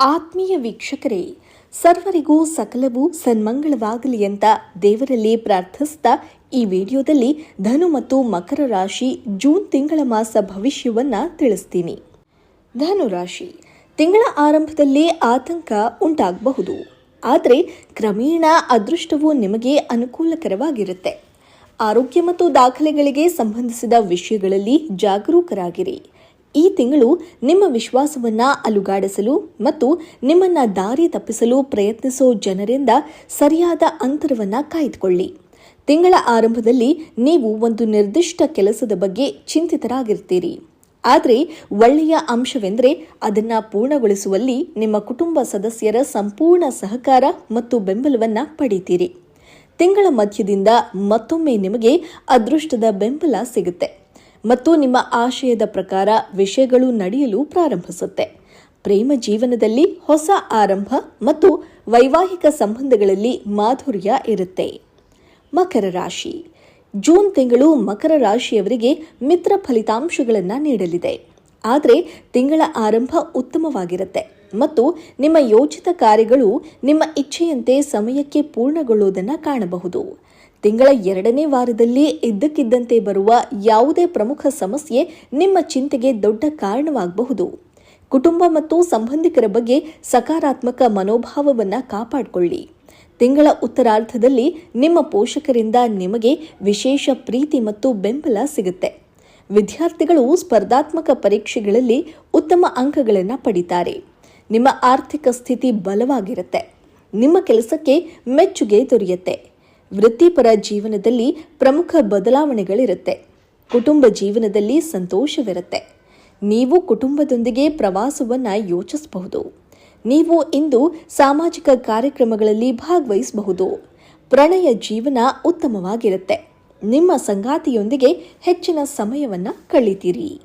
ಆತ್ಮೀಯ ವೀಕ್ಷಕರೇ, ಸರ್ವರಿಗೂ ಸಕಲವೂ ಸನ್ಮಂಗಳವಾಗಲಿ ಅಂತ ದೇವರಲ್ಲಿ ಪ್ರಾರ್ಥಿಸ್ತಾ ಈ ವಿಡಿಯೋದಲ್ಲಿ ಧನು ಮತ್ತು ಮಕರ ರಾಶಿ ಜೂನ್ ತಿಂಗಳ ಮಾಸ ಭವಿಷ್ಯವನ್ನ ತಿಳಿಸ್ತೀನಿ. ಧನು ರಾಶಿ, ತಿಂಗಳ ಆರಂಭದಲ್ಲಿ ಆತಂಕ ಉಂಟಾಗಬಹುದು. ಆದರೆ ಕ್ರಮೇಣ ಅದೃಷ್ಟವು ನಿಮಗೆ ಅನುಕೂಲಕರವಾಗಿರುತ್ತೆ. ಆರೋಗ್ಯ ಮತ್ತು ದಾಖಲೆಗಳಿಗೆ ಸಂಬಂಧಿಸಿದ ವಿಷಯಗಳಲ್ಲಿ ಜಾಗರೂಕರಾಗಿರಿ. ಈ ತಿಂಗಳು ನಿಮ್ಮ ವಿಶ್ವಾಸವನ್ನ ಅಲುಗಾಡಿಸಲು ಮತ್ತು ನಿಮ್ಮನ್ನ ದಾರಿ ತಪ್ಪಿಸಲು ಪ್ರಯತ್ನಿಸೋ ಜನರಿಂದ ಸರಿಯಾದ ಅಂತರವನ್ನ ಕಾಯ್ದುಕೊಳ್ಳಿ. ತಿಂಗಳ ಆರಂಭದಲ್ಲಿ ನೀವು ಒಂದು ನಿರ್ದಿಷ್ಟ ಕೆಲಸದ ಬಗ್ಗೆ ಚಿಂತಿತರಾಗಿರ್ತೀರಿ. ಆದರೆ ಒಳ್ಳೆಯ ಅಂಶವೆಂದರೆ ಅದನ್ನು ಪೂರ್ಣಗೊಳಿಸುವಲ್ಲಿ ನಿಮ್ಮ ಕುಟುಂಬ ಸದಸ್ಯರ ಸಂಪೂರ್ಣ ಸಹಕಾರ ಮತ್ತು ಬೆಂಬಲವನ್ನ ಪಡೀತೀರಿ. ತಿಂಗಳ ಮಧ್ಯದಿಂದ ಮತ್ತೊಮ್ಮೆ ನಿಮಗೆ ಅದೃಷ್ಟದ ಬೆಂಬಲ ಸಿಗುತ್ತೆ. ಮತ್ತು ನಿಮ್ಮ ಆಶಯದ ಪ್ರಕಾರ ವಿಷಯಗಳು ನಡೆಯಲು ಪ್ರಾರಂಭಿಸುತ್ತೆ. ಪ್ರೇಮ ಜೀವನದಲ್ಲಿ ಹೊಸ ಆರಂಭ ಮತ್ತು ವೈವಾಹಿಕ ಸಂಬಂಧಗಳಲ್ಲಿ ಮಾಧುರ್ಯ ಇರುತ್ತೆ. ಮಕರ ರಾಶಿ. ಜೂನ್ ತಿಂಗಳು ಮಕರ ರಾಶಿಯವರಿಗೆ ಮಿತ್ರ ಫಲಿತಾಂಶಗಳನ್ನು ನೀಡಲಿದೆ. ಆದರೆ ತಿಂಗಳ ಆರಂಭ ಉತ್ತಮವಾಗಿರುತ್ತೆ. ಮತ್ತು ನಿಮ್ಮ ಯೋಚಿತ ಕಾರ್ಯಗಳು ನಿಮ್ಮ ಇಚ್ಛೆಯಂತೆ ಸಮಯಕ್ಕೆ ಪೂರ್ಣಗೊಳ್ಳುವುದನ್ನು ಕಾಣಬಹುದು. ತಿಂಗಳ ಎರಡನೇ ವಾರದಲ್ಲಿ ಇದ್ದಕ್ಕಿದ್ದಂತೆ ಬರುವ ಯಾವುದೇ ಪ್ರಮುಖ ಸಮಸ್ಯೆ ನಿಮ್ಮ ಚಿಂತೆಗೆ ದೊಡ್ಡ ಕಾರಣವಾಗಬಹುದು. ಕುಟುಂಬ ಮತ್ತು ಸಂಬಂಧಿಕರ ಬಗ್ಗೆ ಸಕಾರಾತ್ಮಕ ಮನೋಭಾವವನ್ನು ಕಾಪಾಡಿಕೊಳ್ಳಿ. ತಿಂಗಳ ಉತ್ತರಾರ್ಧದಲ್ಲಿ ನಿಮ್ಮ ಪೋಷಕರಿಂದ ನಿಮಗೆ ವಿಶೇಷ ಪ್ರೀತಿ ಮತ್ತು ಬೆಂಬಲ ಸಿಗುತ್ತೆ. ವಿದ್ಯಾರ್ಥಿಗಳು ಸ್ಪರ್ಧಾತ್ಮಕ ಪರೀಕ್ಷೆಗಳಲ್ಲಿ ಉತ್ತಮ ಅಂಕಗಳನ್ನು ಪಡಿತಾರೆ. ನಿಮ್ಮ ಆರ್ಥಿಕ ಸ್ಥಿತಿ ಬಲವಾಗಿರುತ್ತೆ. ನಿಮ್ಮ ಕೆಲಸಕ್ಕೆ ಮೆಚ್ಚುಗೆ ದೊರೆಯುತ್ತೆ. ವೃತ್ತಿಪರ ಜೀವನದಲ್ಲಿ ಪ್ರಮುಖ ಬದಲಾವಣೆಗಳಿರುತ್ತೆ. ಕುಟುಂಬ ಜೀವನದಲ್ಲಿ ಸಂತೋಷವಿರುತ್ತೆ. ನೀವು ಕುಟುಂಬದೊಂದಿಗೆ ಪ್ರವಾಸವನ್ನು ಯೋಚಿಸಬಹುದು. ನೀವು ಇಂದು ಸಾಮಾಜಿಕ ಕಾರ್ಯಕ್ರಮಗಳಲ್ಲಿ ಭಾಗವಹಿಸಬಹುದು. ಪ್ರಣಯ ಜೀವನ ಉತ್ತಮವಾಗಿರುತ್ತೆ. ನಿಮ್ಮ ಸಂಗಾತಿಯೊಂದಿಗೆ ಹೆಚ್ಚಿನ ಸಮಯವನ್ನು ಕಳೀತೀರಿ.